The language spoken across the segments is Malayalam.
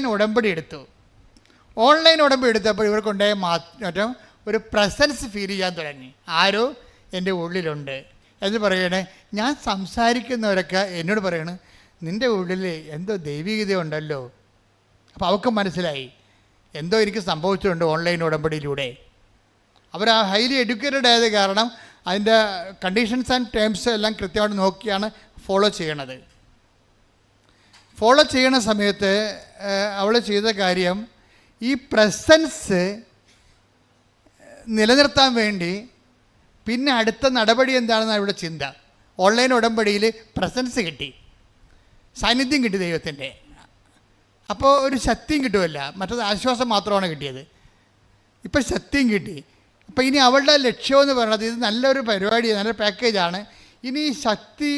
ഓൺലൈൻ ഉടമ്പടി എടുത്തു. ഓൺലൈൻ ഉടമ്പടി എടുത്തപ്പോൾ ഇവർക്കുണ്ടായ മാറ്റം ഒരു പ്രസൻസ് ഫീൽ ചെയ്യാൻ തുടങ്ങി. ആരോ എന്റെ ഉള്ളിലുണ്ട്. എന്ന് പറയണേ ഞാൻ സംസാരിക്കുന്നവരൊക്കെ എന്നോട് പറയണേ നിന്റെ ഉള്ളിൽ എന്തോ ദൈവികത ഉണ്ടല്ലോ. അപ്പോൾ അവർക്ക് മനസ്സിലായി എന്തോ എനിക്ക് സംഭവിച്ചിട്ടുണ്ട് ഓൺലൈൻ ഉടമ്പടിയിലൂടെ. അവർ ആ ഹൈലി എഡ്യൂക്കേറ്റഡ് ആയത് കാരണം അതിന്റെ കണ്ടീഷൻസ് ആൻഡ് ടേംസ് എല്ലാം കൃത്യമായിട്ട് നോക്കിയാണ് ഫോളോ ചെയ്യണത്. ഫോളോ ചെയ്യണ സമയത്ത് അവൾ ചെയ്ത കാര്യം ഈ പ്രസൻസ് നിലനിർത്താൻ വേണ്ടി പിന്നെ അടുത്ത നടപടി എന്താണെന്ന് അവരുടെ ചിന്ത. ഓൺലൈൻ ഉടമ്പടിയിൽ പ്രസൻസ് കിട്ടി. സാന്നിധ്യം കിട്ടി ദൈവത്തിന്റെ. അപ്പോൾ ഒരു ശക്തിയും കിട്ടുമല്ല മറ്റത് ആശ്വാസം മാത്രമാണ് കിട്ടിയത്. ഇപ്പം ശക്തിയും കിട്ടി. അപ്പോൾ ഇനി അവളുടെ ലക്ഷ്യമെന്ന് പറയുന്നത് ഇത് നല്ലൊരു പരിപാടി നല്ലൊരു പാക്കേജാണ് ഇനി ശക്തി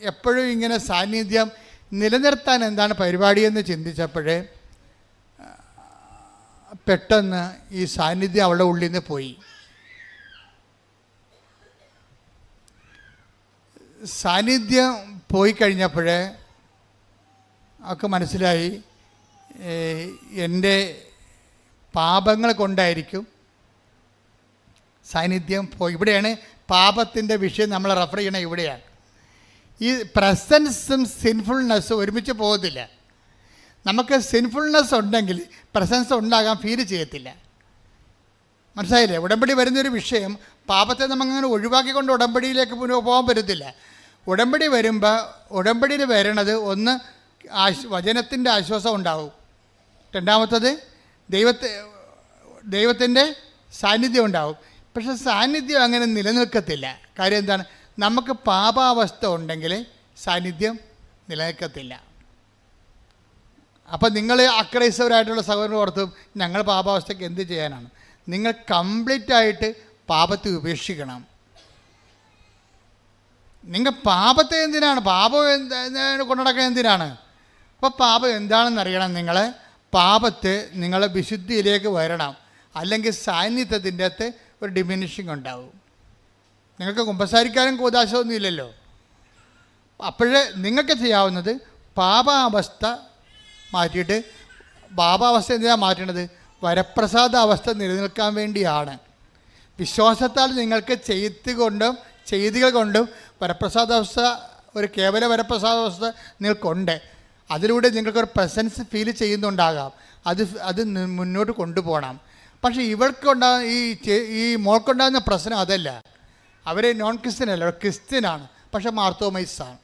എപ്പോഴും ഇങ്ങനെ സാന്നിധ്യം നിലനിർത്താൻ എന്താണ് പരിപാടിയെന്ന് ചിന്തിച്ചപ്പോഴേ പെട്ടെന്ന് ഈ സാന്നിധ്യം അവളുടെ ഉള്ളിൽ നിന്ന് പോയി. സാന്നിധ്യം പോയി കഴിഞ്ഞപ്പോഴേ അവൾക്ക് മനസ്സിലായി എന്റെ പാപങ്ങൾ കൊണ്ടായിരിക്കും സാന്നിധ്യം പോയി. ഇവിടെയാണ് പാപത്തിന്റെ വിഷയം നമ്മൾ റെഫർ ചെയ്യണത്. ഇവിടെയാണ്. ഈ പ്രസൻസും സിൻഫുൾനെസ്സും ഒരുമിച്ച് പോകത്തില്ല. നമുക്ക് സിൻഫുൾനെസ് ഉണ്ടെങ്കിൽ പ്രസൻസ് ഉണ്ടാകാൻ ഫീൽ ചെയ്യത്തില്ല. മനസ്സിലായില്ലേ? ഉടമ്പടി വരുന്നൊരു വിഷയം പാപത്തെ നമുക്കങ്ങനെ ഒഴിവാക്കിക്കൊണ്ട് ഉടമ്പടിയിലേക്ക് പോകാൻ പറ്റത്തില്ല. ഉടമ്പടി വരുമ്പോൾ ഉടമ്പടിയിൽ വരണത് ഒന്ന് ആശ് വചനത്തിന്റെ ആശ്വാസം ഉണ്ടാവും. രണ്ടാമത്തത് ദൈവത്തെ ദൈവത്തിന്റെ സാന്നിധ്യം ഉണ്ടാവും. പക്ഷെ സാന്നിധ്യം അങ്ങനെ നിലനിൽക്കത്തില്ല. കാര്യം എന്താണ്? നമുക്ക് പാപാവസ്ഥ ഉണ്ടെങ്കിൽ സാന്നിധ്യം നിലനിൽക്കത്തില്ല. അപ്പം നിങ്ങൾ അക്രൈസ്തവരായിട്ടുള്ള സഹോദരൻ ഓർത്തും ഞങ്ങൾ പാപാവസ്ഥയ്ക്ക് എന്ത് ചെയ്യാനാണ്? നിങ്ങൾ കംപ്ലീറ്റ് ആയിട്ട് പാപത്തെ ഉപേക്ഷിക്കണം. നിങ്ങൾ പാപത്തെ എന്തിനാണ്? പാപം എന്ത് കൊണ്ടുനടക്കാൻ എന്തിനാണ്? അപ്പോൾ പാപം എന്താണെന്ന് അറിയണം നിങ്ങൾ പാപത്തെ നിങ്ങളെ വിശുദ്ധിയിലേക്ക് വരണം. അല്ലെങ്കിൽ സാന്നിധ്യത്തിന്റെ അകത്ത് ഒരു ഡിമിനിഷിങ് ഉണ്ടാവും. നിങ്ങൾക്ക് കുമ്പസാരിക്കാനും കൂതാശമൊന്നും ഇല്ലല്ലോ അപ്പോഴേ നിങ്ങൾക്ക് ചെയ്യാവുന്നത് പാപാവസ്ഥ മാറ്റിയിട്ട് പാപാവസ്ഥ എന്തിനാണ് മാറ്റേണ്ടത് വരപ്രസാദ അവസ്ഥ നിലനിൽക്കാൻ വേണ്ടിയാണ്. വിശ്വാസത്താൽ നിങ്ങൾക്ക് ചെയ്ത് കൊണ്ടും ചെയ്തികൾ കൊണ്ടും വരപ്രസാദാവസ്ഥ ഒരു കേവല വരപ്രസാദ അവസ്ഥ നിങ്ങൾക്കുണ്ട്. അതിലൂടെ നിങ്ങൾക്കൊരു പ്രസൻസ് ഫീൽ ചെയ്യുന്നുണ്ടാകാം. അത് അത് മുന്നോട്ട് കൊണ്ടുപോകണം. പക്ഷേ ഇവർക്കുണ്ടാകുന്ന ഈ ഈ മോൾക്കുണ്ടാകുന്ന പ്രശ്നം അതല്ല. അവർ നോൺ ക്രിസ്ത്യൻ അല്ല ക്രിസ്ത്യനാണ്. പക്ഷെ മാർത്തോമൈസാണ്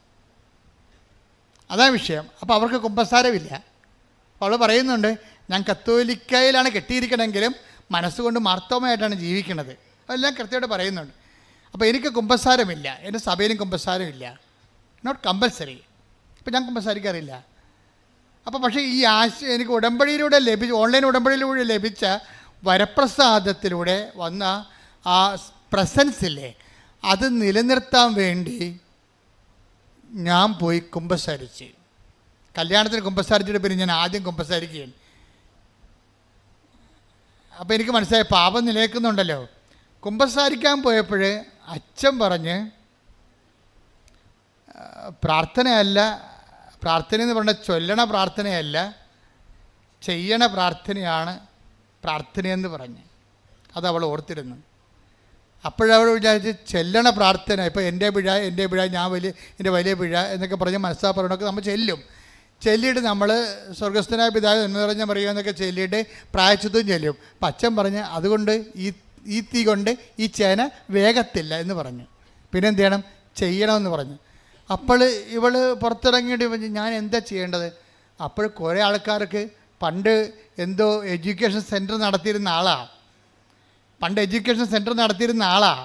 അതാണ് വിഷയം. അപ്പോൾ അവർക്ക് കുമ്പസാരമില്ല. അവൾ പറയുന്നുണ്ട് ഞാൻ കത്തോലിക്കയിലാണ് കെട്ടിയിരിക്കണമെങ്കിലും മനസ്സുകൊണ്ട് മാർത്തോമയായിട്ടാണ് ജീവിക്കുന്നത്. അതെല്ലാം കൃത്യമായിട്ട് പറയുന്നുണ്ട്. അപ്പോൾ എനിക്ക് കുമ്പസാരമില്ല. എന്റെ സഭയിലും കുമ്പസാരമില്ല. നോട്ട് കമ്പൽസറി ഇപ്പം ഞാൻ കുമ്പസാരിക്കാറില്ല. അപ്പോൾ പക്ഷേ ഈ ആശ എനിക്ക് ഉടമ്പടിയിലൂടെ ലഭിച്ച ഓൺലൈൻ ഉടമ്പടിയിലൂടെ ലഭിച്ച വരപ്രസാദത്തിലൂടെ വന്ന ആ പ്രസൻസ് ഇല്ലേ അത് നിലനിർത്താൻ വേണ്ടി ഞാൻ പോയി കുമ്പസാരിച്ച്. കല്യാണത്തിന് കുമ്പസാരിച്ചിട്ട് പിന്നെ ഞാൻ ആദ്യം കുമ്പസാരിക്കുകയാണ് അപ്പോൾ എനിക്ക് മനസ്സിലായി പാപം നിലനിൽക്കുന്നുണ്ടല്ലോ. കുമ്പസാരിക്കാൻ പോയപ്പോൾ അച്ഛൻ പറഞ്ഞ് പ്രാർത്ഥനയല്ല പ്രാർത്ഥന എന്ന് പറഞ്ഞാൽ ചൊല്ലണ പ്രാർത്ഥനയല്ല ചെയ്യണ പ്രാർത്ഥനയാണ് പ്രാർത്ഥനയെന്ന് പറഞ്ഞ്. അത് അവൾ ഓർത്തിരുന്നു. അപ്പോഴവൾ വിചാരിച്ച് ചെല്ലണ പ്രാർത്ഥന ഇപ്പോൾ എന്റെ പിഴ എന്റെ പിഴ ഞാൻ വലിയ എന്റെ വലിയ പിഴ എന്നൊക്കെ പറഞ്ഞ് മനസ്സാപ്പറണമൊക്കെ നമ്മൾ ചെല്ലും. ചെല്ലിയിട്ട് നമ്മൾ സ്വർഗസ്ഥനായ പിതാവ് എന്ന് പറഞ്ഞ പറയുക എന്നൊക്കെ ചെല്ലിയിട്ട് പ്രായച്ചിത്വം ചെല്ലും. അപ്പം അച്ഛൻ പറഞ്ഞ് അതുകൊണ്ട് ഈ ഈ തീ കൊണ്ട് ഈ ചേന വേഗത്തില്ല എന്ന് പറഞ്ഞു. പിന്നെ എന്ത് ചെയ്യണം? ചെയ്യണമെന്ന് പറഞ്ഞു. അപ്പോൾ ഇവൾ പുറത്തിറങ്ങിയിട്ട് പറഞ്ഞു ഞാൻ എന്താ ചെയ്യേണ്ടത്? അപ്പോൾ കുറേ ആൾക്കാർക്ക് പണ്ട് എന്തോ എഡ്യൂക്കേഷൻ സെന്റർ നടത്തിയിരുന്ന ആളാണ് പണ്ട് എഡ്യൂക്കേഷൻ സെന്റർ നടത്തിയിരുന്ന ആളാണ്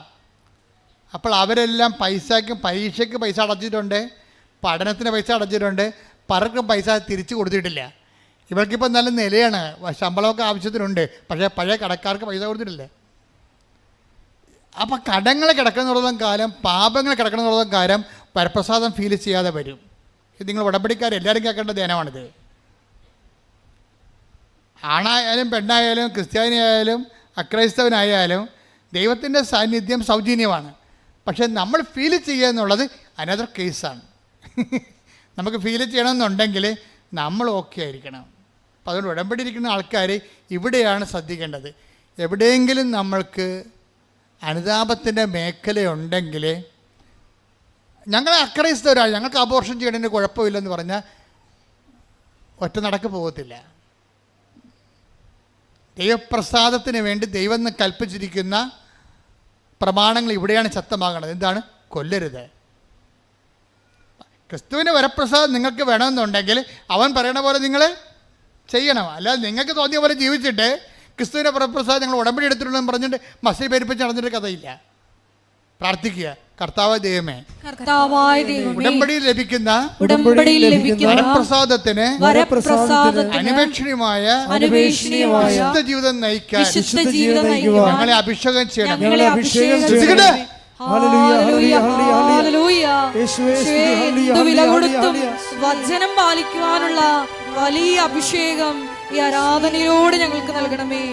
അപ്പോൾ അവരെല്ലാം പൈസയ്ക്ക് പരീക്ഷയ്ക്ക് പൈസ അടച്ചിട്ടുണ്ട് പഠനത്തിന് പൈസ അടച്ചിട്ടുണ്ട് പലർക്കും പൈസ തിരിച്ചു കൊടുത്തിട്ടില്ല. ഇവർക്കിപ്പോൾ നല്ല നിലയാണ് ശമ്പളമൊക്കെ ആവശ്യത്തിനുണ്ട് പക്ഷേ പഴയ കടക്കാർക്ക് പൈസ കൊടുത്തിട്ടില്ല. അപ്പോൾ കടങ്ങൾ കിടക്കുന്നതോളം കാലം പാപങ്ങൾ കിടക്കുന്നതോളം കാലം വരപ്രസാദം ഫീൽ ചെയ്യാതെ വരും. ഇത് നിങ്ങൾ ഉടമ്പടിക്കാർ എല്ലാവരും കേൾക്കേണ്ട ധ്യാനമാണിത്. ആണായാലും പെണ്ണായാലും ക്രിസ്ത്യാനിയായാലും അക്രൈസ്തവനായാലും ദൈവത്തിന്റെ സാന്നിധ്യം സൗജന്യമാണ്. പക്ഷേ നമ്മൾ ഫീൽ ചെയ്യുക എന്നുള്ളത് അനദർ കേസാണ് നമുക്ക് ഫീൽ ചെയ്യണമെന്നുണ്ടെങ്കിൽ നമ്മൾ ഓക്കെ ആയിരിക്കണം. അപ്പം അതുകൊണ്ട് ഉടമ്പടിയിരിക്കുന്ന ആൾക്കാർ ഇവിടെയാണ് ശ്രദ്ധിക്കേണ്ടത്. എവിടെയെങ്കിലും നമ്മൾക്ക് അനുതാപത്തിന്റെ മേഖലയുണ്ടെങ്കിൽ ഞങ്ങളെ അക്രൈസ്തവരാണ്. ഞങ്ങൾക്ക് അബോർഷൻ ചെയ്യണതിന് കുഴപ്പമില്ലെന്ന് പറഞ്ഞാൽ ഒറ്റ നടക്ക് പോകത്തില്ല. ദൈവപ്രസാദത്തിന് വേണ്ടി ദൈവം എന്ന് കൽപ്പിച്ചിരിക്കുന്ന പ്രമാണങ്ങൾ ഇവിടെയാണ് ശക്തമാകണത്. എന്താണ്? കൊല്ലരുത്. ക്രിസ്തുവിന് വരപ്രസാദം നിങ്ങൾക്ക് വേണമെന്നുണ്ടെങ്കിൽ അവൻ പറയണ പോലെ നിങ്ങൾ ചെയ്യണം. അല്ലാതെ നിങ്ങൾക്ക് തോന്നിയ പോലെ ജീവിച്ചിട്ട് ക്രിസ്തുവിന്റെ വരപ്രസാദം നിങ്ങൾ ഉടമ്പടി എടുത്തിട്ടുണ്ടെന്ന് പറഞ്ഞിട്ട് മസിൽ പെരുപ്പിച്ച് നടന്നിട്ട് കഥയില്ല. പ്രാർത്ഥിക്കുക കർത്താവ് ദൈവമേ കർത്താവായ ദൈവമേ ഉടമ്പടിയിൽ ലഭിക്കുന്ന ഉടമ്പടിയിൽ ലഭിക്കുന്ന വരപ്രസാദത്തിന് വരപ്രസാദത്തിന് അനുപേക്ഷണീയമായ അനുപേക്ഷണീയമായ വിശുദ്ധ ജീവിതം നയിക്കാൻ വിശുദ്ധ ജീവിതം നയിക്കുവാൻ ഞങ്ങളെ അഭിഷേകം ചെയ്യണം ഞങ്ങളെ അഭിഷേകം ശ്രദ്ധിക്കട്ടെ. ചെയ്യണമേ. ഹല്ലേലൂയ, ഹല്ലേലൂയ. യേശുവേ, സ്തുതി, യേശുവേ, ഹല്ലേലൂയ, എന്ത് വില കൊടുത്തും വചനം പാലിക്കുവാനുള്ള വലിയ അഭിഷേകം ഈ ആരാധനയോട് ഞങ്ങൾക്ക് നൽകണമേ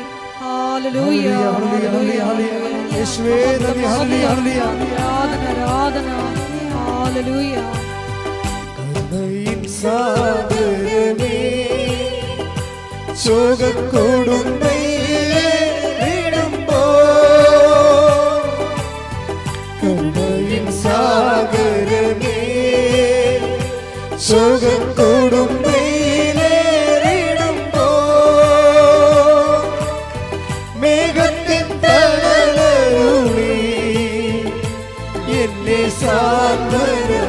കരുണയിൻ സാഗരമേ, ശോകക്കൊടുമ്പയിലെ വീഴുമ്പോ. மேகத்தின் தடலருளே என்னை சார்ந்தது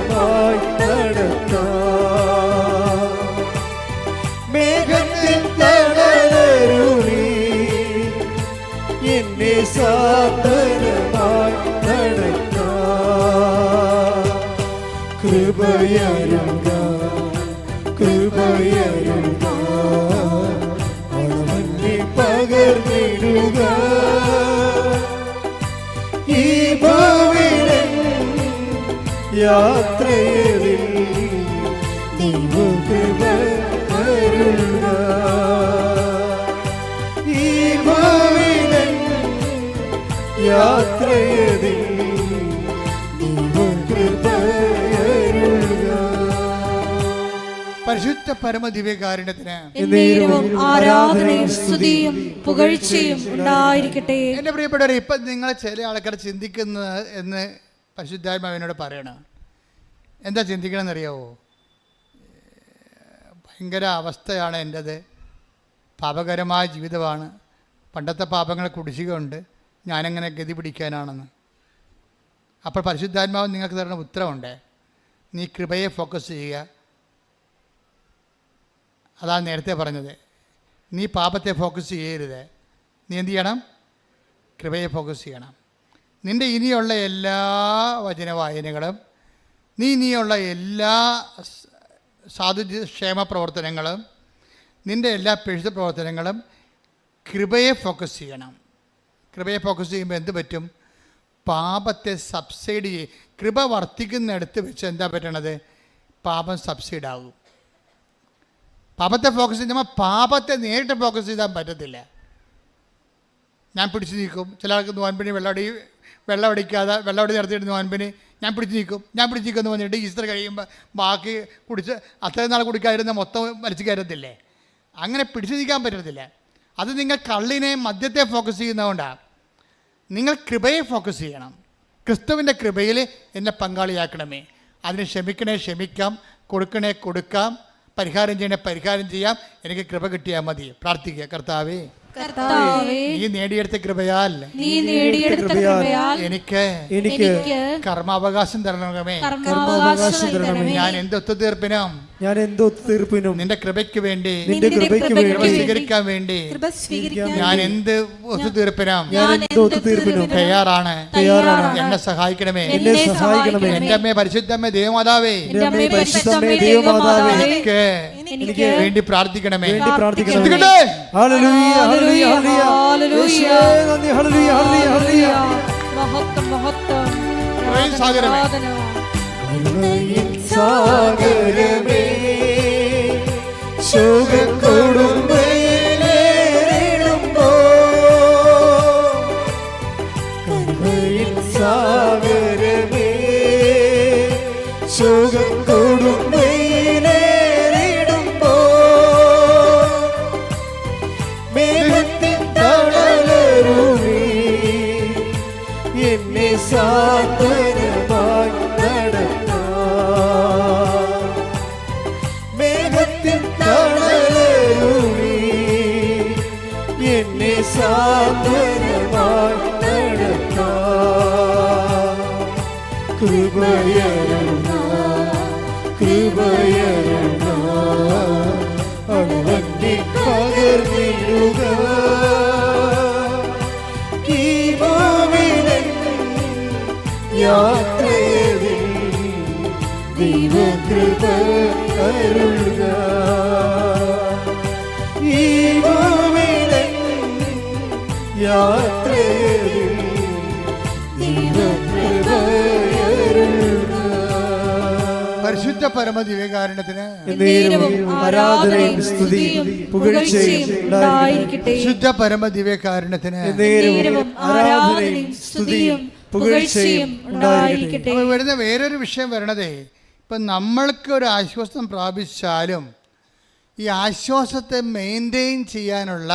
യാത്രയിൽ ദൈവകൃപ ഈ ദൈവകൃപ പരിശുദ്ധ പരമദിവ്യകാരുണ്യത്തിന് എന്നേരവും ആരാധനയും സ്തുതിയും പുകഴ്ചയും ഉണ്ടായിരിക്കട്ടെ. എന്റെ പ്രിയപ്പെട്ടവരെ ഇപ്പൊ നിങ്ങൾ ചില ആൾക്കാർ ചിന്തിക്കുന്നത് എന്ന് പരിശുദ്ധാത്മാവിനോട് പറയണം. എന്താ ചിന്തിക്കണമെന്ന് അറിയാവോ ഭയങ്കര അവസ്ഥയാണ് എന്റേത്. പാപകരമായ ജീവിതമാണ്. പണ്ടത്തെ പാപങ്ങളെ കുടിശ്ശികയുണ്ട്. ഞാനെങ്ങനെ ഗതി പിടിക്കാനാണെന്ന്. അപ്പോൾ പരിശുദ്ധാത്മാവ് നിങ്ങൾക്ക് തരുന്ന ഉത്തരവുണ്ട്? നീ കൃപയെ ഫോക്കസ് ചെയ്യുക. അതാണ് നേരത്തെ പറഞ്ഞത്. നീ പാപത്തെ ഫോക്കസ് ചെയ്യരുത്. നീ എന്ത് ചെയ്യണം? കൃപയെ ഫോക്കസ് ചെയ്യണം. നിന്റെ ഇനിയുള്ള എല്ലാ വചന വായനകളും നീ ഇനിയുള്ള എല്ലാ സാധു ക്ഷേമ പ്രവർത്തനങ്ങളും നിന്റെ എല്ലാ പിഴുത്ത പ്രവർത്തനങ്ങളും കൃപയെ ഫോക്കസ് ചെയ്യണം. കൃപയെ ഫോക്കസ് ചെയ്യുമ്പോൾ എന്ത് പറ്റും? പാപത്തെ സബ്സൈഡ് ചെയ്യും കൃപ വർദ്ധിക്കുന്നിടത്ത് വെച്ച് എന്താ പറ്റണത്? പാപം സബ്സൈഡ് ആകും പാപത്തെ ഫോക്കസ് ചെയ്യുമ്പോൾ പാപത്തെ നേരിട്ട് ഫോക്കസ് ചെയ്താൽ പറ്റത്തില്ല. ഞാൻ പിടിച്ചു നീക്കും. ചില ആൾക്ക് നോൻപിന് വെള്ളമടി വെള്ളമടിക്കാതെ വെള്ളമടി നടത്തിയിട്ട് നോൻപിന് ഞാൻ പിടിച്ച് നീക്കും ഞാൻ പിടിച്ച് നീക്കുമെന്ന് പറഞ്ഞിട്ട് ഈസ്റ്റർ കഴിയുമ്പോൾ ബാക്കി കുടിച്ച് അത്രയും നാൾ കുടിക്കാതിരുന്ന മൊത്തം വലിച്ചു കയറത്തില്ലേ അങ്ങനെ പിടിച്ചു നീക്കാൻ പറ്റത്തില്ല. അത് നിങ്ങൾ കള്ളിനെ മദ്യത്തെ ഫോക്കസ് ചെയ്യുന്നതുകൊണ്ടാണ് നിങ്ങൾ കൃപയെ ഫോക്കസ് ചെയ്യണം. ക്രിസ്തുവിന്റെ കൃപയിൽ എന്നെ പങ്കാളിയാക്കണമേ. അതിന് ക്ഷമിക്കണേ ക്ഷമിക്കാം. കൊടുക്കണേ കൊടുക്കാം. പരിഹാരം ചെയ്യണേ പരിഹാരം ചെയ്യാം. എനിക്ക് കൃപ കിട്ടിയാൽ മതി. പ്രാർത്ഥിക്കുക. കർത്താവേ. കർത്താവേ നീ നേടിയെടുത്ത കൃപയാൽ നീ നേടിയെടുത്ത കൃപയാൽ എനിക്ക് എനിക്ക് കർമ്മാവകാശം കർമാവകാശം തരണമേ. കർമാവകാശം തരണമേ. ഞാൻ എന്ത് ഒത്തുതീർപ്പിനും ഞാൻ എന്തോ തീർപ്പിനും നിന്റെ കൃപയ്ക്ക് വേണ്ടി നിന്റെ കൃപയ്ക്ക് കൃപ വേണ്ടി സ്വീകരിക്കാൻ വേണ്ടി കൃപ സ്വീകരിക്കാൻ ഞാൻ എന്ത് ഒത്തുതീർപ്പിനും? ഞാൻ എന്ത് ഒത്തുതീർപ്പിനും തയ്യാറാണ്. തയ്യാറാണ്. എന്നെ സഹായിക്കണമേ. എന്നെ സഹായിക്കണമേ. എന്റെ അമ്മേ പരിശുദ്ധമ്മേ ദേവമാതാവേ. എന്റെ അമ്മേ പരിശുദ്ധമ്മേ ദൈവമാതാവേ, ദൈവമാതാവേ. എനിക്ക് എനിക്ക് വേണ്ടി പ്രാർത്ഥിക്കണമേ. വേണ്ടി പ്രാർത്ഥിക്കണമേ. Hallelujah hallelujah hallelujah. ഹല്ലേലൂയ. യേശുവേ നന്ദി. ഹല്ലേലൂയ ഹല്ലേലൂയ ഹല്ലേലൂയ. മഹത്വം മഹത്വം. Praise സാഗരമേ. ആരാധന. കരുണയിൻ Lord, പരമ ദിവ്യകാരണത്തിന് എന്നേരവും ആരാധനയും സ്തുതിയും പുകഴ്ചയും ഉണ്ടായിരിക്കട്ടെ. ശുദ്ധ പരമ ദിവ്യകാരണത്തിന് ആരാധനയും സ്തുതിയും പുകഴ്ചയും ഉണ്ടായിരിക്കട്ടെ. വരുന്ന വേറൊരു വിഷയം വരണതേ. ഇപ്പം നമ്മൾക്ക് ഒരു ആശ്വാസം പ്രാപിച്ചാലും ഈ ആശ്വാസത്തെ മെയിന്റെയിൻ ചെയ്യാനുള്ള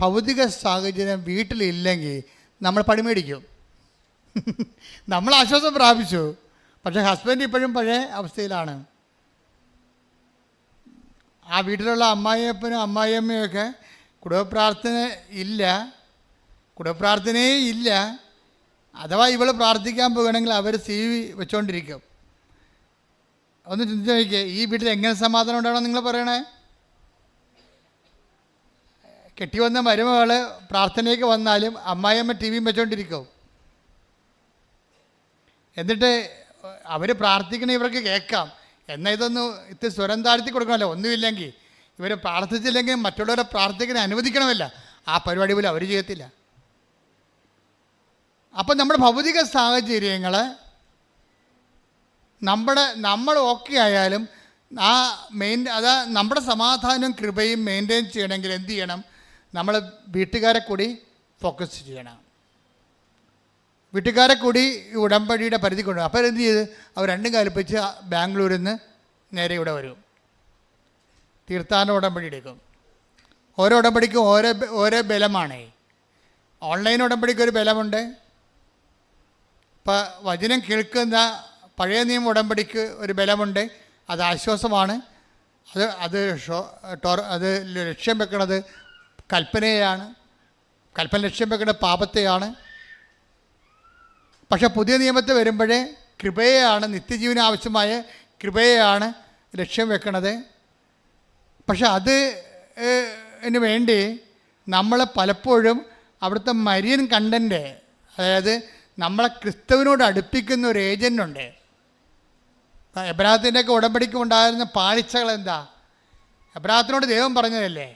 ഭൗതിക സാഹചര്യം വീട്ടിലില്ലെങ്കിൽ നമ്മൾ പണിമേടിക്കും നമ്മൾ ആശ്വാസം പ്രാപിച്ചു. പക്ഷെ ഹസ്ബൻഡ് ഇപ്പോഴും പഴയ അവസ്ഥയിലാണ്. ആ വീട്ടിലുള്ള അമ്മായിയപ്പനും അമ്മായിയമ്മയൊക്കെ കുടുംബപ്രാർത്ഥന ഇല്ല. കുടുംബപ്രാർത്ഥനയേ ഇല്ല. അഥവാ ഇവൾ പ്രാർത്ഥിക്കാൻ പോകുകയാണെങ്കിൽ അവർ സി വി വെച്ചുകൊണ്ടിരിക്കും ഒന്ന് ചിന്തിച്ച് നോക്കിയേ ഈ വീട്ടിൽ എങ്ങനെ സമാധാനം ഉണ്ടാവണം നിങ്ങൾ പറയണേ? കെട്ടി വന്ന മരുമകൾ പ്രാർത്ഥനയ്ക്ക് വന്നാലും അമ്മായിയമ്മ ടി വിയും വെച്ചുകൊണ്ടിരിക്കും എന്നിട്ട് അവർ പ്രാർത്ഥിക്കണ ഇവർക്ക് കേൾക്കാം. എന്നാൽ ഇതൊന്ന് ഇത്തിരി സ്വരം താഴ്ത്തി കൊടുക്കണമല്ലോ ഒന്നുമില്ലെങ്കിൽ. ഇവർ പ്രാർത്ഥിച്ചില്ലെങ്കിൽ മറ്റുള്ളവരെ പ്രാർത്ഥിക്കാൻ അനുവദിക്കണമല്ല. ആ പരിപാടി പോലും അവർ ചെയ്യത്തില്ല. അപ്പം നമ്മുടെ ഭൗതിക സാഹചര്യങ്ങൾ നമ്മുടെ നമ്മൾ ഓക്കെ ആയാലും ആ മെയിൻ അതായത് നമ്മുടെ സമാധാനവും കൃപയും മെയിന്റെയിൻ ചെയ്യണമെങ്കിൽ എന്ത് ചെയ്യണം? നമ്മൾ വീട്ടുകാരെ കൂടി ഫോക്കസ് ചെയ്യണം. വീട്ടുകാരെ കൂടി ഈ ഉടമ്പടിയുടെ പരിധി കൊണ്ടു അപ്പോൾ എന്ത് ചെയ്ത്? അവർ രണ്ടും കൽപ്പിച്ച് ബാംഗ്ലൂരിൽ നിന്ന് നേരെ ഇവിടെ വരും. തീർത്ഥാടന ഉടമ്പടി എടുക്കും ഓരോ ഉടമ്പടിക്കും ഓരോ ഓരോ ബലമാണ്. ഓൺലൈൻ ഉടമ്പടിക്ക് ഒരു ബലമുണ്ട്. ഇപ്പം വചനം കേൾക്കുന്ന പഴയ നിയമ ഉടമ്പടിക്ക് ഒരു ബലമുണ്ട്. അത് ആശ്വാസമാണ്. അത് അത് അത് ലക്ഷ്യം വെക്കുന്നത് കൽപ്പനയാണ്. കൽപ്പന ലക്ഷ്യം വെക്കുന്നത് പാപത്തെയാണ്. പക്ഷെ പുതിയ നിയമത്തിൽ വരുമ്പോഴേ കൃപയെയാണ് നിത്യജീവന ആവശ്യമായ കൃപയെയാണ് ലക്ഷ്യം വെക്കണത്. പക്ഷെ അത് വേണ്ടി നമ്മൾ പലപ്പോഴും അവിടുത്തെ മരിയൻ കണ്ടന്റ് അതായത് നമ്മളെ ക്രിസ്തുവിനോട് അടുപ്പിക്കുന്ന ഒരു ഏജന്റ് ഉണ്ട് എബ്രാഹത്തിന്റെയൊക്കെ ഉടമ്പടിക്ക് ഉണ്ടായിരുന്ന പാളിച്ചകൾ എന്താ? എബ്രാഹത്തിനോട് ദൈവം പറഞ്ഞതല്ലേ?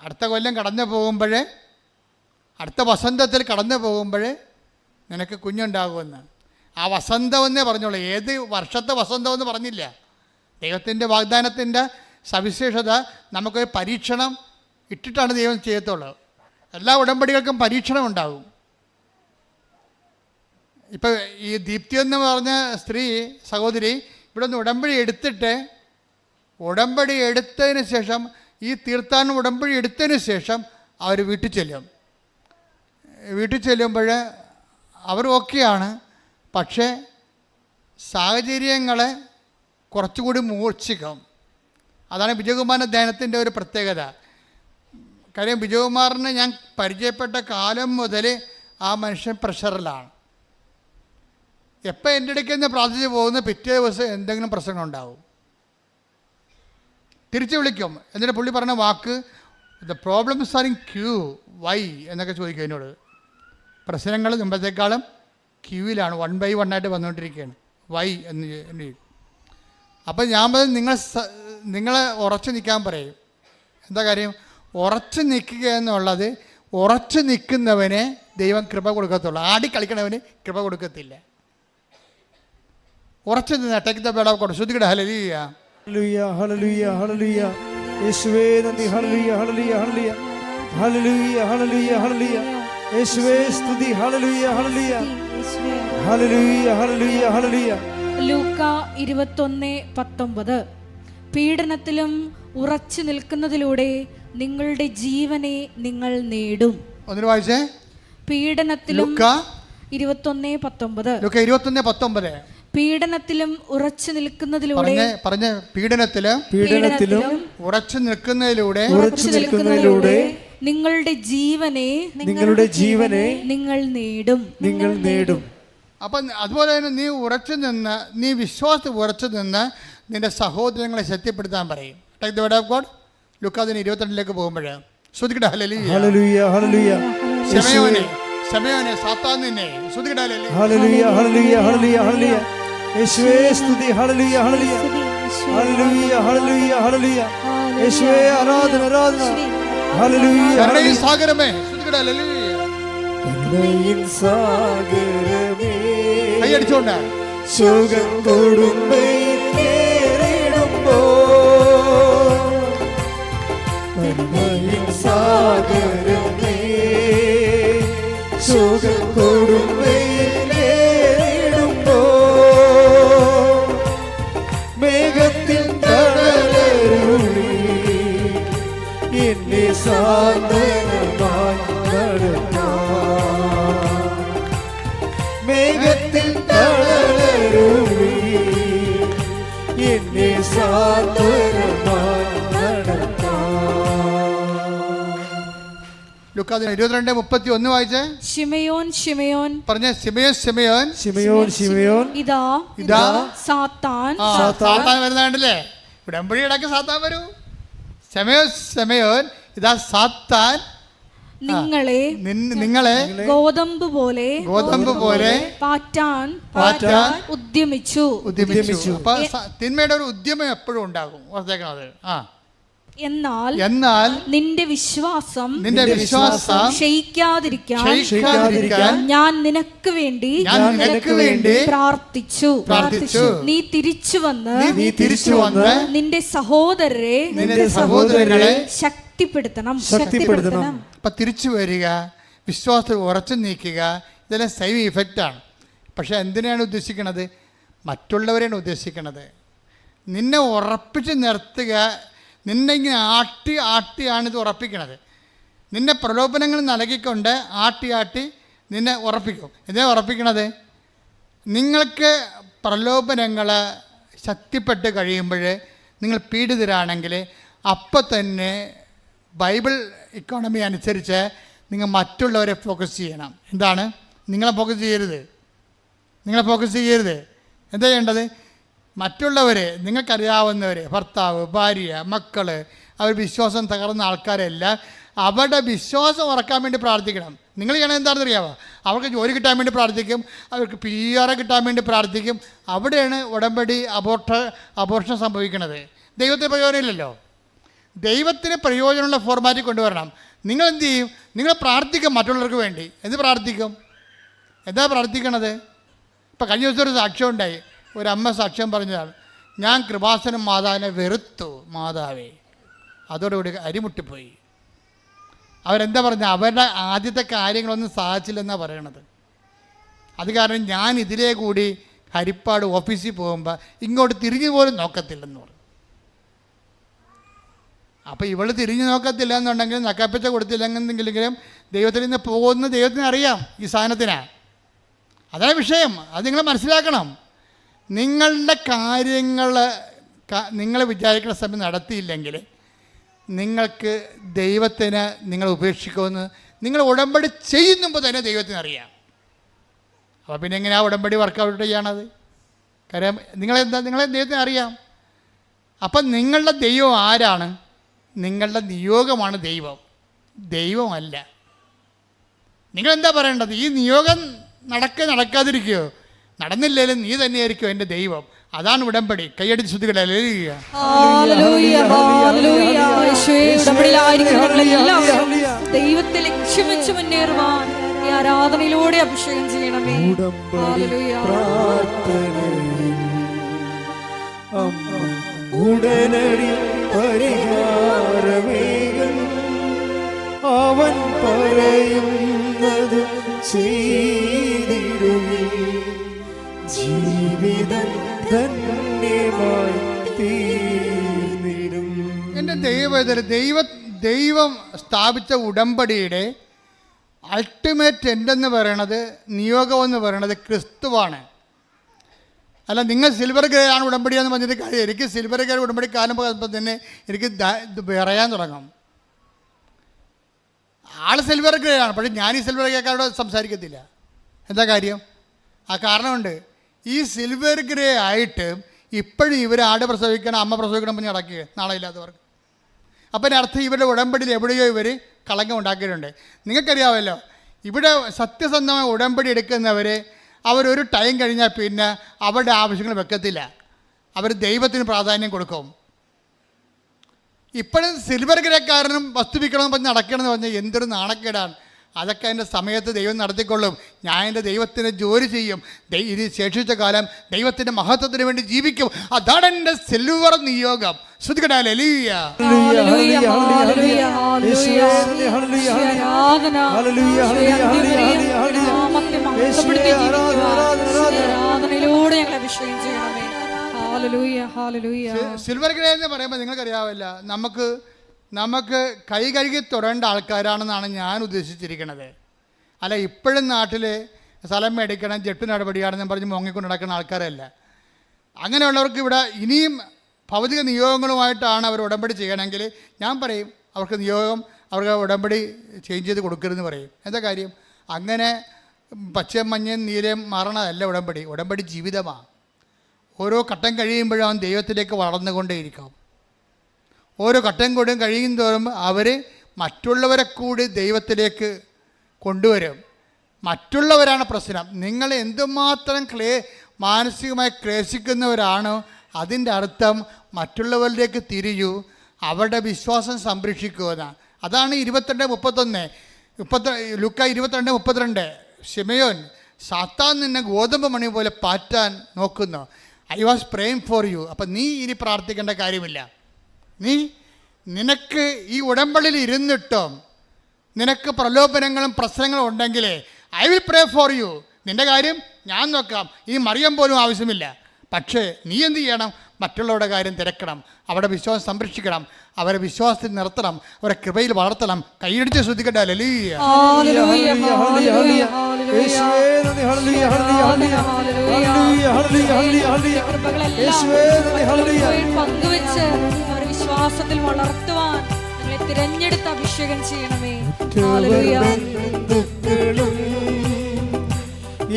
അടുത്ത കൊല്ലം കടന്നു പോകുമ്പോൾ അടുത്ത വസന്തത്തിൽ കടന്നു പോകുമ്പോൾ നിനക്ക് കുഞ്ഞുണ്ടാകുമെന്ന് ആ വസന്തമെന്നേ പറഞ്ഞോളൂ ഏത് വർഷത്തെ വസന്തമെന്ന് പറഞ്ഞില്ല. ദൈവത്തിന്റെ വാഗ്ദാനത്തിന്റെ സവിശേഷത നമുക്കൊരു പരീക്ഷണം ഇട്ടിട്ടാണ് ദൈവം ചെയ്യത്തുള്ളൂ എല്ലാ ഉടമ്പടികൾക്കും പരീക്ഷണം ഉണ്ടാകും. ഇപ്പം ഈ ദീപ്തി എന്ന് പറഞ്ഞ സ്ത്രീ സഹോദരി ഇവിടെ നിന്ന് ഉടമ്പടി എടുത്തിട്ട് ഉടമ്പടി എടുത്തതിന് ശേഷം ഈ തീർത്ഥാടനം ഉടമ്പടി എടുത്തതിന് ശേഷം അവർ വീട്ടിൽ ചെല്ലും. വീട്ടിൽ ചെല്ലുമ്പോൾ അവർ ഓക്കെയാണ്. പക്ഷേ സാഹചര്യങ്ങളെ കുറച്ചുകൂടി മൂർച്ഛിക്കും അതാണ് വിജയകുമാറിന്റെ ധ്യാനത്തിന്റെ ഒരു പ്രത്യേകത. കാര്യം വിജയകുമാറിനെ ഞാൻ പരിചയപ്പെട്ട കാലം മുതൽ ആ മനുഷ്യൻ പ്രഷറിലാണ്. എപ്പോൾ എന്റെ ഇടയ്ക്ക് നിന്ന് പ്രാർത്ഥിച്ച് പോകുന്ന പിറ്റേ ദിവസം എന്തെങ്കിലും പ്രശ്നം ഉണ്ടാവും. തിരിച്ചു വിളിക്കും. എന്നിട്ട് പുള്ളി പറഞ്ഞ വാക്ക് the problems are in queue why എന്നൊക്കെ ചോദിക്കും എന്നോട്. പ്രശ്നങ്ങൾ മുമ്പത്തേക്കാളും ക്യൂവിലാണ് വൺ ബൈ വൺ ആയിട്ട് വന്നുകൊണ്ടിരിക്കുകയാണ്. വൈ എന്ന് അപ്പോൾ അപ്പം ഞാൻ പറയും നിങ്ങൾ നിങ്ങളെ ഉറച്ചു നിൽക്കാൻ പറയും. എന്താ കാര്യം? ഉറച്ചു നിൽക്കുക എന്നുള്ളത് ഉറച്ചു നിൽക്കുന്നവന് ദൈവം കൃപ കൊടുക്കത്തുള്ളൂ. ആടി കളിക്കണവന് കൃപ കൊടുക്കത്തില്ല. ഉറച്ചു നിന്ന് ടെക്ത പേട കൊടുക്കും ശുദ്ധിക്കട ഹലലിയ ഹല്ലേലൂയ ഹല്ലേലൂയ ഹല്ലേലൂയ യേശുവേ നന്ദി. ഹല്ലേലൂയ ഹല്ലേലൂയ ഹല്ലേലൂയ ഹല്ലേലൂയ യേശുവേ സ്തുതി. ഹല്ലേലൂയ ഹല്ലേലൂയ. ഹല്ലേലൂയ ഹല്ലേലൂയ ഹല്ലേലൂയ. ലൂക്ക ഇരുപത്തൊന്ന് പത്തൊമ്പത്. പീഡനത്തിലും ഉറച്ചു നിൽക്കുന്നതിലൂടെ നിങ്ങളുടെ ജീവനെ നിങ്ങൾ നേടും. ഒന്നിന് വായിച്ചേ. പീഡനത്തിലും ലുക്ക. ഇരുപത്തൊന്ന് പത്തൊമ്പത്. ലുക്ക ഇരുപത്തൊന്ന് പത്തൊമ്പത്. പീഡനത്തിലും ഉറച്ചു നിൽക്കുന്നതിലൂടെ പറഞ്ഞ പീഡനത്തിൽ പീഡനത്തിലും ഉറച്ചു നിൽക്കുന്നതിലൂടെ ഉറച്ചു നിൽക്കുന്നതിലൂടെ നിങ്ങളുടെ ജീവനെ നിങ്ങളുടെ ജീവനെ നിങ്ങൾ നേടും. നിങ്ങൾ നേടും. അപ്പം അതുപോലെ തന്നെ നീ ഉറച്ചു നിന്ന് നീ വിശ്വാസത്തിൽ ഉറച്ചു നിന്ന് നിന്റെ സഹോദരങ്ങളെ ശക്തിപ്പെടുത്താൻ പറയും. Take the word of God ലുക്കാതിന് ഇരുപത്തിരണ്ടിലേക്ക് പോകുമ്പോൾ ശ്രുതിക്കട്ടെ ശമയോനെ ശമയോനെ സാത്താനിനെ യേശുവേ സ്തുതി യേശുവേ ആരാധന ആരാധന. ഹല്ലേലൂയ കരുണയിൽ സാഗരമേ ശ്രുതിക്കട്ടെ ഹലലി കരുണയിൻ സാഗരമേ ലുക്കാതിന് ഇരുപത്തിരണ്ട് മുപ്പത്തി ഒന്ന് വായിച്ചേ. ഷിമയോൻ ഷിമയോൻ പറഞ്ഞ സിമയോൻ ഷിമയോൻ ശിമയോൻ ശിമയോൻ. ഇതാ ഇതാ. സാത്താൻ. ആ സാത്താൻ. വരുന്നതാണ്ടല്ലേ ഉടമ്പടി ഇടയ്ക്ക് സാത്താൻ വരൂ. സമയോൻ ഷമയോൻ ഇതാ സാത്താൻ. നിങ്ങളെ നിങ്ങളെ ഗോതമ്പ് പോലെ ഗോതമ്പ് പോലെ പാറ്റാൻ പാറ്റാൻ ഉദ്യമിച്ചു. ഉദ്യമിച്ചു. അപ്പൊ തിന്മയുടെ ഒരു ഉദ്യമം എപ്പോഴും ഉണ്ടാകും. ഓർത്തേക്കണത് ആ. എന്നാൽ എന്നാൽ നിന്റെ വിശ്വാസം നിന്റെ വിശ്വാസം ക്ഷയിക്കാതിരിക്കാൻ ക്ഷയിക്കാതിരിക്കാൻ ഞാൻ നിനക്ക് വേണ്ടി ഞാൻ നിനക്ക് വേണ്ടി പ്രാർത്ഥിച്ചു. പ്രാർത്ഥിച്ചു. നീ തിരിച്ചു വന്ന് നീ തിരിച്ചു വന്ന് നിന്റെ സഹോദരരെ നിന്റെ സഹോദരരെ ശക്തിപ്പെടുത്തണം. ശക്തിപ്പെടുത്തണം. അപ്പൊ തിരിച്ചു വരിക വിശ്വാസത്തിൽ ഉറച്ചു നീക്കുക ഇതെല്ലാം സൈവ് ഇഫക്റ്റ് ആണ്. പക്ഷെ എന്തിനാണ് ഉദ്ദേശിക്കുന്നത് മറ്റുള്ളവരെയാണ് ഉദ്ദേശിക്കുന്നത് നിന്നെ ഉറപ്പിച്ച് നിർത്തുക നിന്നെ ഇങ്ങനെ ആട്ടി ആട്ടിയാണ് ഇത് ഉറപ്പിക്കണത്. നിന്നെ പ്രലോഭനങ്ങൾ നൽകിക്കൊണ്ട് ആട്ടി ആട്ടി നിന്നെ ഉറപ്പിക്കും. എന്തിനാ ഉറപ്പിക്കണത്? നിങ്ങൾക്ക് പ്രലോഭനങ്ങൾ ശക്തിപ്പെട്ട് കഴിയുമ്പോൾ നിങ്ങൾ പീഡിതരാണെങ്കിൽ അപ്പം തന്നെ ബൈബിൾ ഇക്കോണമി അനുസരിച്ച് നിങ്ങൾ മറ്റുള്ളവരെ ഫോക്കസ് ചെയ്യണം. എന്താണ്? നിങ്ങളെ ഫോക്കസ് ചെയ്യരുത്. നിങ്ങളെ ഫോക്കസ് ചെയ്യരുത്. എന്താ ചെയ്യേണ്ടത്? മറ്റുള്ളവരെ നിങ്ങൾക്കറിയാവുന്നവർ ഭർത്താവ് ഭാര്യ മക്കൾ അവർ വിശ്വാസം തകർന്ന ആൾക്കാരെല്ലാം അവരുടെ വിശ്വാസം ഉറക്കാൻ വേണ്ടി പ്രാർത്ഥിക്കണം. നിങ്ങൾ ചെയ്യണത് എന്താണെന്ന് അറിയാമോ അവർക്ക് ജോലി കിട്ടാൻ വേണ്ടി പ്രാർത്ഥിക്കും അവർക്ക് പി ആർ കിട്ടാൻ വേണ്ടി പ്രാർത്ഥിക്കും. അവിടെയാണ് ഉടമ്പടി അബോർട്ട അബോർഷൻ സംഭവിക്കുന്നത്. ദൈവത്തിന് പ്രയോജനമില്ലല്ലോ. ദൈവത്തിന് പ്രയോജനമുള്ള ഫോർമാറ്റിൽ കൊണ്ടുവരണം. നിങ്ങൾ എന്ത് ചെയ്യും? നിങ്ങൾ പ്രാർത്ഥിക്കും മറ്റുള്ളവർക്ക് വേണ്ടി. എന്ത് പ്രാർത്ഥിക്കും? എന്താ പ്രാർത്ഥിക്കണത്? ഇപ്പം കഴിഞ്ഞ ദിവസം ഒരു സാക്ഷ്യം ഉണ്ടായി ഒരു അമ്മ സാക്ഷ്യം പറഞ്ഞതാണ് ഞാൻ കൃപാസനം മാതാവിനെ വെറുത്തു മാതാവേ. അതോടുകൂടി അരിമുട്ടിപ്പോയി. അവരെന്താ പറഞ്ഞത് അവരുടെ ആദ്യത്തെ കാര്യങ്ങളൊന്നും സാധിച്ചില്ലെന്നാണ് പറയണത്. അത് കാരണം ഞാൻ ഇതിലേ കൂടി ഹരിപ്പാട് ഓഫീസിൽ പോകുമ്പോൾ ഇങ്ങോട്ട് തിരിഞ്ഞു പോലും നോക്കത്തില്ലെന്ന് പറഞ്ഞു. അപ്പോൾ ഇവൾ തിരിഞ്ഞു നോക്കത്തില്ല എന്നുണ്ടെങ്കിൽ നക്കാപ്പിച്ച കൊടുത്തില്ലെന്നെങ്കിലും ദൈവത്തിൽ നിന്ന് പോകുന്ന ദൈവത്തിന് അറിയാം ഈ സാധനത്തിനാണ് അതാണ് വിഷയം. അത് നിങ്ങൾ മനസ്സിലാക്കണം. നിങ്ങളുടെ കാര്യങ്ങൾ നിങ്ങൾ വിചാരിക്കുന്ന സമയം നടത്തിയില്ലെങ്കിൽ നിങ്ങൾക്ക് ദൈവത്തിന് നിങ്ങൾ ഉപേക്ഷിക്കുമെന്ന് നിങ്ങൾ ഉടമ്പടി ചെയ്യുന്നുമ്പോൾ തന്നെ ദൈവത്തിന് അറിയാം. അപ്പോൾ പിന്നെ എങ്ങനെയാ ഉടമ്പടി വർക്കൗട്ട് ചെയ്യണത്? കാര്യം നിങ്ങളെന്താ നിങ്ങളെ ദൈവത്തിന് അറിയാം. അപ്പം നിങ്ങളുടെ ദൈവം ആരാണ്? നിങ്ങളുടെ നിയോഗമാണ് ദൈവം. ദൈവമല്ല. നിങ്ങളെന്താ പറയേണ്ടത്? ഈ നിയോഗം നടക്കുക നടക്കാതിരിക്കുകയോ നടന്നില്ലേലും നീ തന്നെയായിരിക്കും എന്റെ ദൈവം. അതാണ് ഉടമ്പടി. കൈയടിച്ച് ശ്രുതികളെ ദൈവത്തെ ലക്ഷ്യം വെച്ച് മുന്നേറുവാൻ ഈ ആരാധനയിലൂടെ അഭിഷേകം ചെയ്യണമേ. ഉടനടി അവൻ പറയുന്നത് ചെയ്തിടുകി തീർന്നിടും. എന്റെ ദൈവവേദന ദൈവ ദൈവം സ്ഥാപിച്ച ഉടമ്പടിയുടെ അൾട്ടിമേറ്റ് എൻഡെന്ന് പറയണത് നിയോഗം എന്ന് പറയണത് ക്രിസ്തുവാണ്. അല്ല നിങ്ങൾ സിൽവർ ഗ്രേഡാണ് ഉടമ്പടി എന്ന് പറഞ്ഞിട്ട് കാര്യം എനിക്ക് സിൽവർ ഗ്രേ ഉടമ്പടി കാലം പോകുമ്പോൾ തന്നെ എനിക്ക് ഇത് പറയാൻ തുടങ്ങും. ആൾ സിൽവർ ഗ്രേ ആണ് പക്ഷേ ഞാൻ ഈ സിൽവർ ഗ്രേക്കാരോട് സംസാരിക്കത്തില്ല. എന്താ കാര്യം? ആ കാരണമുണ്ട്. ഈ സിൽവർ ഗ്രേ ആയിട്ട് ഇപ്പോഴും ഇവർ ആട് പ്രസവിക്കണം അമ്മ പ്രസവിക്കണം പറഞ്ഞ് അടക്കുക നാളെ ഇല്ലാത്തവർക്ക് അപ്പം അർത്ഥം ഇവരുടെ ഉടമ്പടിയിൽ എവിടെയോ ഇവർ കളങ്കം ഉണ്ടാക്കിയിട്ടുണ്ട്. നിങ്ങൾക്കറിയാമല്ലോ ഇവിടെ സത്യസന്ധമായ ഉടമ്പടി എടുക്കുന്നവർ അവരൊരു ടൈം കഴിഞ്ഞാൽ പിന്നെ അവരുടെ ആവശ്യങ്ങൾ വെക്കത്തില്ല. അവർ ദൈവത്തിന് പ്രാധാന്യം കൊടുക്കും. ഇപ്പോഴും സിൽവർ ഗ്രേക്കാരനും വസ്തു പറഞ്ഞ് നടക്കണമെന്ന് പറഞ്ഞാൽ എന്തൊരു നാണക്കേടാണ്. അതൊക്കെ എന്റെ സമയത്ത് ദൈവം നടത്തിക്കൊള്ളും. ഞാൻ എന്റെ ദൈവത്തിന് ജോലി ചെയ്യും. ഇനി ശേഷിച്ച കാലം ദൈവത്തിന്റെ മഹത്വത്തിന് വേണ്ടി ജീവിക്കും. അതാണ് എന്റെ സിൽവർ നിയോഗം. ആരാധനയിലൂടെ ഞങ്ങൾ അഭിഷേകം ചെയ്യണമേ. ഹാലലൂയ ഹാലലൂയ സിൽവർ ഗ്രേ എന്ന് പറയുമ്പോൾ നിങ്ങൾക്കറിയാവില്ല നമുക്ക് നമുക്ക് കൈ കഴുകി തൊടേണ്ട ആൾക്കാരാണെന്നാണ് ഞാൻ ഉദ്ദേശിച്ചിരിക്കുന്നത് അല്ല ഇപ്പോഴും നാട്ടിൽ സ്ഥലം മേടിക്കണം ജെട്ട് നടപടിയാണെന്ന് പറഞ്ഞ് മുങ്ങിക്കൊണ്ട് നടക്കുന്ന ആൾക്കാരല്ല. അങ്ങനെയുള്ളവർക്ക് ഇവിടെ ഇനിയും ഭൗതിക നിയോഗങ്ങളുമായിട്ടാണ് അവർ ഉടമ്പടി ചെയ്യണമെങ്കിൽ ഞാൻ പറയും അവർക്ക് നിയോഗം അവർക്ക് ഉടമ്പടി ചേഞ്ച് ചെയ്ത് കൊടുക്കരുതെന്ന് പറയും. എന്താ കാര്യം? അങ്ങനെ പച്ചയും മഞ്ഞയും നീലയും മാറണതല്ല ഉടമ്പടി. ഉടമ്പടി ജീവിതമാണ് ഓരോ ഘട്ടം കഴിയുമ്പോഴും അവൻ ദൈവത്തിലേക്ക് വളർന്നുകൊണ്ടേയിരിക്കും. ഓരോ ഘട്ടം കൂടും കഴിയും തോറും അവർ മറ്റുള്ളവരെ കൂടി ദൈവത്തിലേക്ക് കൊണ്ടുവരും. മറ്റുള്ളവരാണ് പ്രശ്നം. നിങ്ങൾ എന്തുമാത്രം ക്ലേ മാനസികമായി ക്ലേശിക്കുന്നവരാണോ അതിന്റെ അർത്ഥം മറ്റുള്ളവരിലേക്ക് തിരിയൂ അവരുടെ വിശ്വാസം സംരക്ഷിക്കുമെന്നാണ് അതാണ് ഇരുപത്തിരണ്ട് മുപ്പത്തൊന്ന്. മുപ്പത്തി ലുക്ക ഇരുപത്തിരണ്ട് മുപ്പത്തിരണ്ട്. ഷിമയോൻ സാത്താൻ നിന്നെ ഗോതമ്പ് മണി പോലെ പാറ്റാൻ നോക്കുന്നു. I was pray for you. അപ്പം നീ ഇനി പ്രാർത്ഥിക്കേണ്ട കാര്യമില്ല. നീ നിനക്ക് ഈ ഉടമ്പടിയിൽ ഇരുന്നിട്ടും നിനക്ക് പ്രലോഭനങ്ങളും പ്രശ്നങ്ങളും ഉണ്ടെങ്കിൽ I will pray for you നിന്റെ കാര്യം ഞാൻ നോക്കാം. ഈ മറിയം പോലും ആവശ്യമില്ല. പക്ഷേ നീ എന്ത് ചെയ്യണം? മറ്റുള്ളവരുടെ കാര്യം തിരക്കണം. അവരുടെ വിശ്വാസം സംരക്ഷിക്കണം. അവരെ വിശ്വാസത്തിൽ നിർത്തണം. അവരെ കൃപയിൽ വളർത്തണം. കൈയടിച്ച് ശ്രദ്ധിക്കട്ടെ. ലലീയ ഹല്ലേലൂയ, ഹല്ലേലൂയ. യേശുവേ, ഹല്ലേലൂയ, hallelujah, hallelujah. Hallelujah, hallelujah, hallelujah, ഹല്ലേലൂയ. കൃപകളെല്ലാം യേശുവേ, നന്ദി, ഹല്ലേലൂയ. പങ്കുവെച്ച് വിശ്വാസത്തിൽ വളർത്തുവാൻ നിങ്ങളെ തിരഞ്ഞെടുത്ത് അഭിഷേകം ചെയ്യണമേ.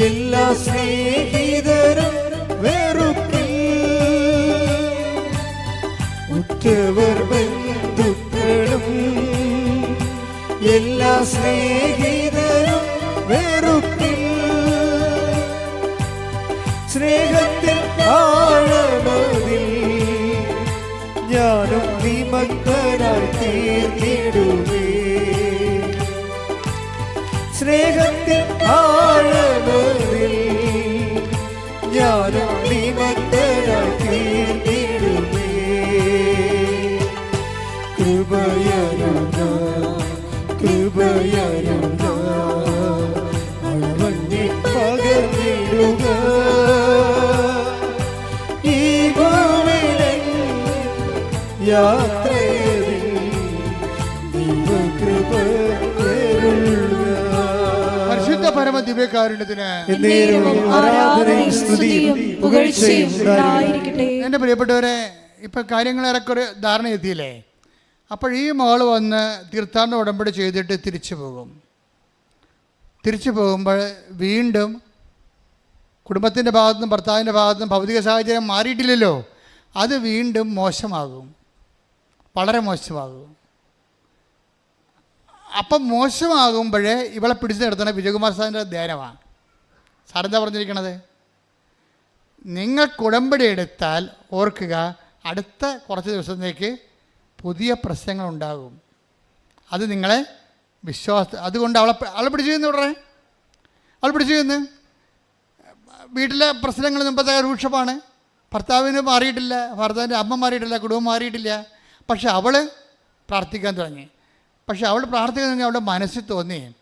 എല്ലാ സ്നേഹിതരും വെറുപ്പിൽ. ഉറ്റവർ ബന്ധുക്കളും എല്ലാ സ്നേഹിതരും വെറുപ്പിൽ. സ്നേഹത്തിൽ ആഴമതിൽ സ്നേഹത്തിൽ ആഴമതിൽ ഞാനും നിമഗ്നനായി തീർന്നിടുവേ കൃപയരുക കൃപയരുക അളവണ്ണി പകർന്നിടുക. ഈ ഭൂമിയിലെൻ യാത്രയിൽ ദിവ്യകാരുണ്യത്തിന് ആരാധനയും സ്തുതിയും പുകഴ്ചയും ഉണ്ടായിരിക്കട്ടെ. എന്റെ പ്രിയപ്പെട്ടവരെ ഇപ്പം കാര്യങ്ങൾ ഏറെക്കുറെ ധാരണ എത്തിയില്ലേ? അപ്പോൾ ഈ മകൾ വന്ന് തീർത്ഥാടന ഉടമ്പടി ചെയ്തിട്ട് തിരിച്ചു പോകും. തിരിച്ചു പോകുമ്പോൾ വീണ്ടും കുടുംബത്തിന്റെ ഭാഗത്തും ഭർത്താവിന്റെ ഭാഗത്തും ഭൗതിക സാഹചര്യം മാറിയിട്ടില്ലല്ലോ. അത് വീണ്ടും മോശമാകും. വളരെ മോശമാകും. അപ്പം മോശമാകുമ്പോഴേ ഇവളെ പിടിച്ചു നിർത്തണ വിജയകുമാർ സാറിന്റെ ധ്യാനമാണ്. സാറെന്താ പറഞ്ഞിരിക്കണത്? നിങ്ങൾ കുടമ്പടി എടുത്താൽ ഓർക്കുക അടുത്ത കുറച്ച് ദിവസത്തേക്ക് പുതിയ പ്രശ്നങ്ങൾ ഉണ്ടാകും അത് നിങ്ങളെ വിശ്വാസ അതുകൊണ്ട് അവളെ അവളെ പിടിച്ചു ചെയ്യുന്നു ഉടനെ അവൾ പിടിച്ചു ചെയ്യുന്നു വീട്ടിലെ പ്രശ്നങ്ങൾ മുമ്പത്തെ രൂക്ഷമാണ്. ഭർത്താവിന് മാറിയിട്ടില്ല ഭർത്താവിന്റെ അമ്മ മാറിയിട്ടില്ല കുടുംബം മാറിയിട്ടില്ല. പക്ഷെ അവൾ പ്രാർത്ഥിക്കാൻ തുടങ്ങി. പക്ഷെ അവൾ പ്രാർത്ഥിക്കുന്നെങ്കിൽ അവളുടെ മനസ്സിൽ തോന്നി.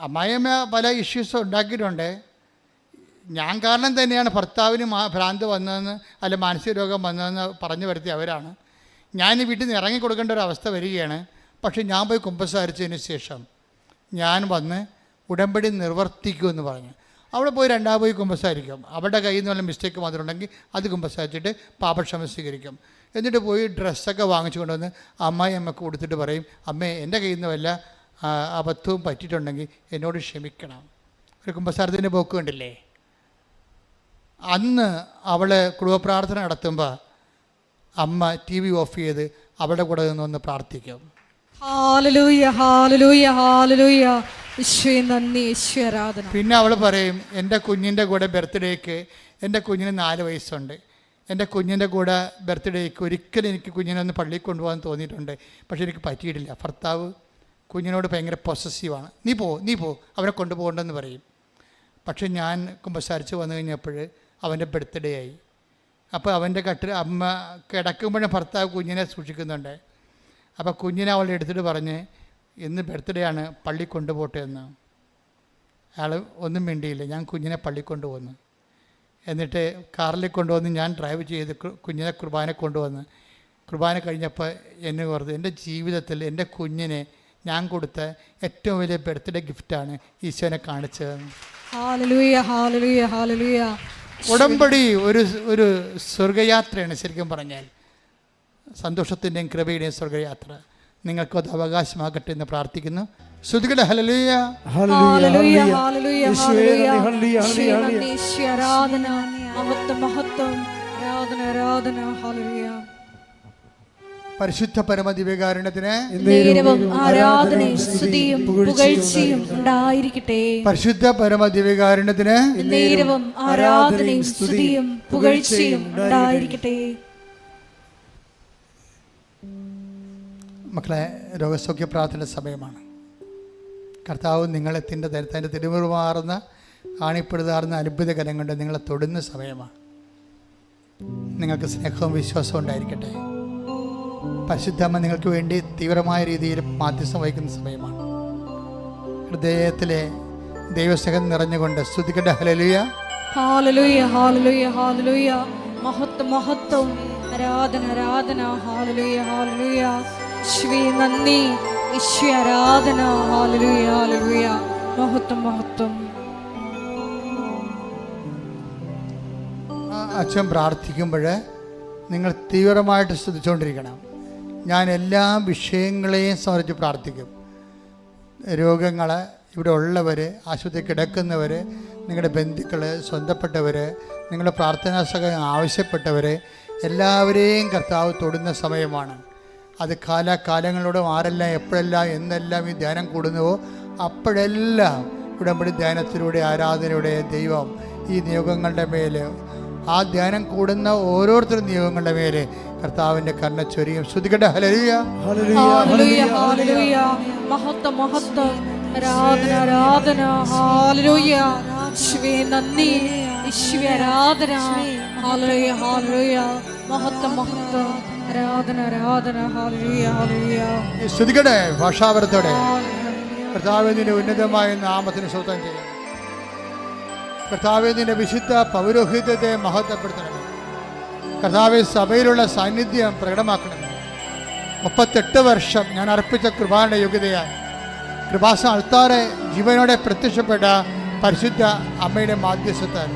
അമ്മായിയമ്മ പല ഇഷ്യൂസും ഉണ്ടാക്കിയിട്ടുണ്ട്. ഞാൻ കാരണം തന്നെയാണ് ഭർത്താവിന് ഭ്രാന്ത് വന്നതെന്ന് അല്ല മാനസിക രോഗം വന്നതെന്ന് പറഞ്ഞു വരുത്തിയ അവരാണ്. ഞാൻ വീട്ടിൽ നിന്ന് ഇറങ്ങി കൊടുക്കേണ്ട ഒരു അവസ്ഥ വരികയാണ്. പക്ഷേ ഞാൻ പോയി കുമ്പസാരിച്ചതിന് ശേഷം ഞാൻ വന്ന് ഉടമ്പടി നിർവർത്തിക്കുമെന്ന് പറഞ്ഞു. അവിടെ പോയി രണ്ടാം പോയി കുമ്പസാരിക്കും. അവരുടെ കയ്യിൽ നിന്ന് വല്ല മിസ്റ്റേക്ക് മാത്രമുണ്ടെങ്കിൽ അത് കുമ്പസാരിച്ചിട്ട് പാപക്ഷമ സ്വീകരിക്കും. എന്നിട്ട് പോയി ഡ്രസ്സൊക്കെ വാങ്ങിച്ചു കൊണ്ടുവന്ന് അമ്മായി അമ്മയ്ക്ക് കൊടുത്തിട്ട് പറയും അമ്മേ എന്റെ കയ്യിൽ നിന്ന് വല്ല അബദ്ധവും പറ്റിയിട്ടുണ്ടെങ്കിൽ എന്നോട് ക്ഷമിക്കണം. ഒരു കുംഭസാരത്തിന്റെ പോക്ക് കണ്ടില്ലേ? അന്ന് അവൾ കുടുംബപ്രാർത്ഥന നടത്തുമ്പോൾ അമ്മ ടി വി ഓഫ് ചെയ്ത് അവളുടെ കൂടെ നിന്നൊന്ന് പ്രാർത്ഥിക്കും. പിന്നെ അവൾ പറയും എന്റെ കുഞ്ഞിന്റെ കൂടെ ബർത്ത്ഡേക്ക് എന്റെ കുഞ്ഞിന് നാല് വയസ്സുണ്ട്. എന്റെ കുഞ്ഞിന്റെ കൂടെ ബർത്ത്ഡേക്ക് ഒരിക്കലും എനിക്ക് കുഞ്ഞിനെ ഒന്ന് പള്ളിയിൽ കൊണ്ടുപോകാൻ തോന്നിയിട്ടുണ്ട്. പക്ഷേ എനിക്ക് പറ്റിയിട്ടില്ല. ഭർത്താവ് കുഞ്ഞിനോട് ഭയങ്കര പൊസസീവാണ് നീ പോ നീ പോ. അവനെ കൊണ്ടുപോകണ്ടെന്ന് പറയും. പക്ഷെ ഞാൻ കുമ്പസാരിച്ച് വന്നു കഴിഞ്ഞപ്പോൾ അവന്റെ ബർത്ത്ഡേ ആയി. അപ്പോൾ അവന്റെ കട്ടിൽ അമ്മ കിടക്കുമ്പോഴും ഭർത്താവ് കുഞ്ഞിനെ സൂക്ഷിക്കുന്നുണ്ട്. അപ്പോൾ കുഞ്ഞിനെ അവളെ എടുത്തിട്ട് പറഞ്ഞ് ഇന്ന് ബർത്ത്ഡേ ആണ് പള്ളി കൊണ്ടുപോട്ടെ എന്ന്. അയാൾ ഒന്നും മിണ്ടിയില്ല. ഞാൻ കുഞ്ഞിനെ പള്ളി കൊണ്ടുവന്നു എന്നിട്ട് കാറിൽ കൊണ്ടുവന്ന് ഞാൻ ഡ്രൈവ് ചെയ്ത് കുഞ്ഞിനെ കുർബാന കൊണ്ടുവന്ന്. കുർബാന കഴിഞ്ഞപ്പോൾ എന്നെ ഓർത്ത് എന്റെ ജീവിതത്തിൽ എന്റെ കുഞ്ഞിനെ ഞാൻ കൊടുത്ത ഏറ്റവും വലിയ ബർത്ത്ഡേ ഗിഫ്റ്റാണ് ഈശോനെ ഹാലലൂയ ഉടമ്പടി ഒരു ഒരു സ്വർഗയാത്രയാണ് ശരിക്കും പറഞ്ഞാൽ. സന്തോഷത്തിന്റെയും കൃപയുടെയും സ്വർഗയാത്ര. നിങ്ങൾക്കത് അവകാശമാകട്ടെ എന്ന് പ്രാർത്ഥിക്കുന്നു. ഹലലുയ ഹല്ലേലൂയ. ഹല്ലേലൂയ യേശുവേ ഹാലലൂയ ഹല്ലേലൂയ, ഹല്ലേലൂയ. നന്ദി ഈശോ ആരാധന മഹത്വം മഹത്വം. ആരാധന ആരാധന ഹല്ലേലൂയ. പരിശുദ്ധ പരമദിവ്യകാരുണ്യത്തിന് നേരവും ആരാധനയും സ്തുതിയും പുകഴ്ചയും ഉണ്ടായിരിക്കട്ടെ. പരിശുദ്ധ പരമദിവ്യകാരുണ്യത്തിന് നേരവും ആരാധനയും സ്തുതിയും പുകഴ്ചയും ഉണ്ടായിരിക്കട്ടെ. മക്കളെ രോഗസൗഖ്യ പ്രാർത്ഥന സമയമാണ്. കർത്താവ് നിങ്ങളെ തിന്റെ തരത്തിന്റെ തിരുമുറുമാറുന്ന ആണിപ്പെടുതാറുന്ന അത്ഭുതകരം കൊണ്ട് നിങ്ങളെ തൊടുന്ന സമയമാണ്. നിങ്ങൾക്ക് സ്നേഹവും വിശ്വാസവും ഉണ്ടായിരിക്കട്ടെ. പരിശുദ്ധമ്മ നിങ്ങൾക്ക് വേണ്ടി തീവ്രമായ രീതിയിൽ മാധ്യസ്ഥം വഹിക്കുന്ന സമയമാണ്. ഹൃദയത്തിലെ ദൈവസ്നേഹം നിറഞ്ഞുകൊണ്ട് സ്തുതിക്കട്ടെ. ഹലലുയ ഹാലലുയ ഹാലലുയ ഹാലലുയ മഹത്വം മഹത്വം. ആരാധന ആരാധന. ഹാലലുയ ഹാലലുയ ശ്രീ നന്ദി. ആരാധന മഹത്വം മഹത്വം. അച്ഛൻ പ്രാർത്ഥിക്കുമ്പോൾ നിങ്ങൾ തീവ്രമായിട്ട് ശ്രദ്ധിച്ചുകൊണ്ടിരിക്കണം ഞാൻ എല്ലാ വിഷയങ്ങളെയും സംബന്ധിച്ച് പ്രാർത്ഥിക്കും. രോഗങ്ങൾ ഇവിടെ ഉള്ളവർ ആശുപത്രി കിടക്കുന്നവർ നിങ്ങളുടെ ബന്ധുക്കൾ സ്വന്തപ്പെട്ടവർ നിങ്ങളുടെ പ്രാർത്ഥനാ സഹായം ആവശ്യപ്പെട്ടവർ എല്ലാവരെയും കർത്താവ് തൊടുന്ന സമയമാണ്. അത് കാലാകാലങ്ങളോട് ആരെല്ലാം എപ്പോഴെല്ലാം എന്നെല്ലാം ഈ ധ്യാനം കൂടുന്നുവോ? അപ്പോഴെല്ലാം ഉടമ്പടി ധ്യാനത്തിലൂടെ ആരാധനയുടെ ദൈവം ഈ നിയോഗങ്ങളുടെ മേൽ ആ ധ്യാനം കൂടുന്ന ഓരോരുത്തരും നിയോഗങ്ങളുടെ മേലെ കർത്താവിന്റെ കർണ ചൊരിയും. ശ്രദ്ധിക്കട്ടെ ഹലരിയ ആരാധന ആരാധന. ഹാലലൂയ ഈശ്വേ നന്ദി. ഈശ്വ ആരാധന. ഹാലലൂയ ഹാലലൂയ മഹത്വ മഹത്വം. ശ്രുതികട്ടെ ഭാഷാപരത്തോടെ കർത്താവിന്റെ ഉന്നതമായ നാമത്തിന് സ്വന്തം ചെയ്യണം കർത്താവിന്റെ വിശുദ്ധ പൗരോഹിത്യത്തെ മഹത്വപ്പെടുത്തണം കർത്താവ് സഭയിലുള്ള സാന്നിധ്യം പ്രകടമാക്കണം മുപ്പത്തെട്ട് വർഷം ഞാൻ അർപ്പിച്ച കൃപാന്റെ യോഗ്യതയാണ് കൃപാസ അൾത്താറെ ജീവനോടെ പ്രത്യക്ഷപ്പെട്ട പരിശുദ്ധ അമ്മയുടെ മാധ്യസ്ഥത്താൽ.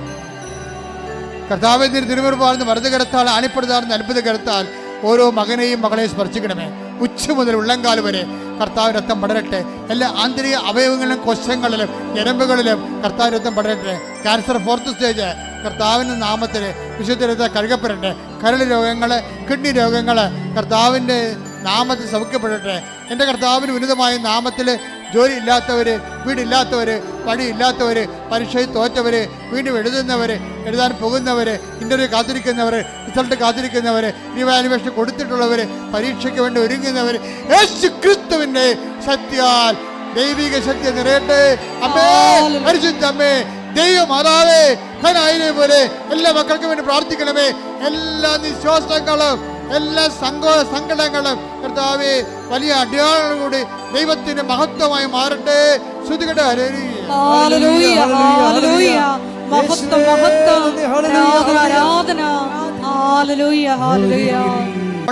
കർത്താവിന്റെ തിരുമുറുപാർന്ന് വറുത് കരത്താൽ ആണിപ്പെടുത്താർന്ന് അത്ഭുത കരത്താൽ ഓരോ മകനെയും മകളെയും സ്പർശിക്കണമേ. ഉച്ച മുതൽ ഉള്ളങ്കാൽ വരെ കർത്താവ് രക്തം പടരട്ടെ. എല്ലാ ആന്തരിക അവയവങ്ങളിലും കൊശങ്ങളിലും ഞരമ്പുകളിലും കർത്താവ് രക്തം പടരട്ടെ. ക്യാൻസർ ഫോർത്ത് സ്റ്റേജ് കർത്താവിന്റെ നാമത്തിൽ വിശുദ്ധ രക്തം കഴുകപ്പെടട്ടെ. കരൾ രോഗങ്ങൾ കിഡ്നി രോഗങ്ങൾ കർത്താവിന്റെ നാമത്തിൽ സൗഖ്യപ്പെടട്ടെ എന്റെ കർത്താവിന് ഉന്നതമായ നാമത്തിൽ ജോലി ഇല്ലാത്തവർ വീടില്ലാത്തവർ വഴിയില്ലാത്തവർ പരീക്ഷയിൽ തോറ്റവർ വീണ്ടും എഴുതുന്നവർ എഴുതാൻ പോകുന്നവർ ഇന്റർവ്യൂ കാത്തിരിക്കുന്നവർ റിസൾട്ട് കാത്തിരിക്കുന്നവർ റിവാലുവേഷൻ കൊടുത്തിട്ടുള്ളവർ പരീക്ഷയ്ക്ക് വേണ്ടി ഒരുങ്ങുന്നവർ യേശു ക്രിസ്തുവിന്റെ സത്യാൽ ദൈവിക ശക്തി നിറയട്ടെ. അമ്മേ പരിശുദ്ധ അമ്മേ ദൈവമാതാവേ ഖനായിനെ പോലെ എല്ലാ മക്കൾക്കും വേണ്ടി പ്രാർത്ഥിക്കണമേ. എല്ലാ നിശ്വാസങ്ങളും എല്ലാ സങ്കോ സങ്കടങ്ങളും കർത്താവെ വലിയ അടയാളങ്ങൾ കൂടി ദൈവത്തിന്റെ മഹത്വമായി മാറട്ടെ. ഹാലലൂയ മഹത്വം മഹത്വം. ആരാധന ആരാധന.